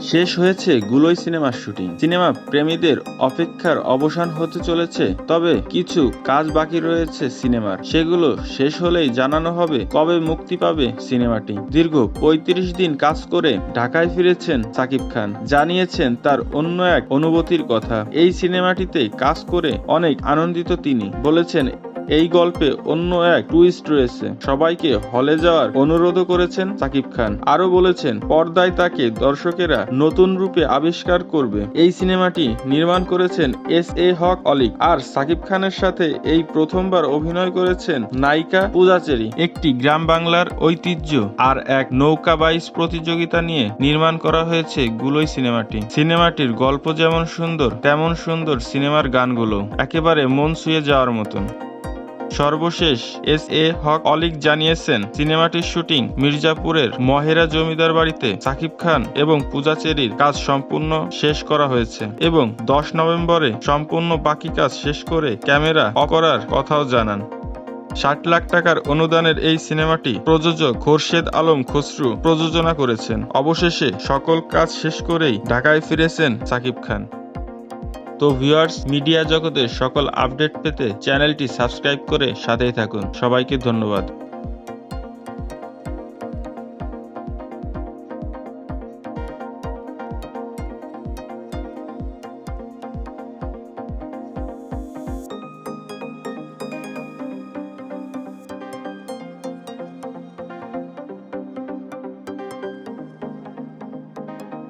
শেষ হয়েছে গুলোই সিনেমার শুটিং। সিনেমা প্রেমীদের অপেক্ষার অবসান হতে চলেছে, তবে কিছু কাজ বাকি রয়েছে সিনেমার। সেগুলো শেষ হলেই জানানো হবে কবে মুক্তি পাবে সিনেমাটি। দীর্ঘ পঁয়ত্রিশ দিন কাজ করে ঢাকায় ফিরেছেন সাকিব খান। জানিয়েছেন তার অন্য এক অনুভূতির কথা, এই সিনেমাটিতে কাজ করে অনেক আনন্দিত তিনি। বলেছেন এই গল্পে অন্য এক টুইস্ট রয়েছে। সবাইকে হলে যাওয়ার অনুরোধও করেছেন সাকিব খান। আরও বলেছেন, পর্দায় তাকে দর্শকেরা নতুন রূপে আবিষ্কার করবে। এই সিনেমাটি নির্মাণ করেছেন এস এ হক অলিক। আর সাকিব খানের সাথে এই প্রথমবার অভিনয় করেছেন নায়িকা পূজাচেরি। একটি গ্রাম বাংলার ঐতিহ্য আর এক নৌকা বাইচ প্রতিযোগিতা নিয়ে নির্মাণ করা হয়েছে গুলোই সিনেমাটি। সিনেমাটির গল্প যেমন সুন্দর, তেমন সুন্দর সিনেমার গানগুলো। একেবারে মন ছুঁয়ে যাওয়ার মতন। সর্বশেষ এস এ হক অলিক জানিয়েছেন, সিনেমাটির শুটিং মির্জাপুরের মহেরা জমিদার বাড়িতে সাকিব খান এবং পূজা চেরির কাজ সম্পূর্ণ শেষ করা হয়েছে এবং দশ নভেম্বরে সম্পূর্ণ বাকি কাজ শেষ করে ক্যামেরা অফ করার কথাও জানান। ষাট লাখ টাকার অনুদানের এই সিনেমাটি প্রযোজক খোরশেদ আলম খসরু প্রযোজনা করেছেন। অবশেষে সকল কাজ শেষ করেই ঢাকায় ফিরেছেন সাকিব খান। তো ভিউয়ার্স মিডিয়া জগতের সকল আপডেট পেতে চ্যানেলটি সাবস্ক্রাইব করে সাথেই থাকুন। সবাইকে ধন্যবাদ।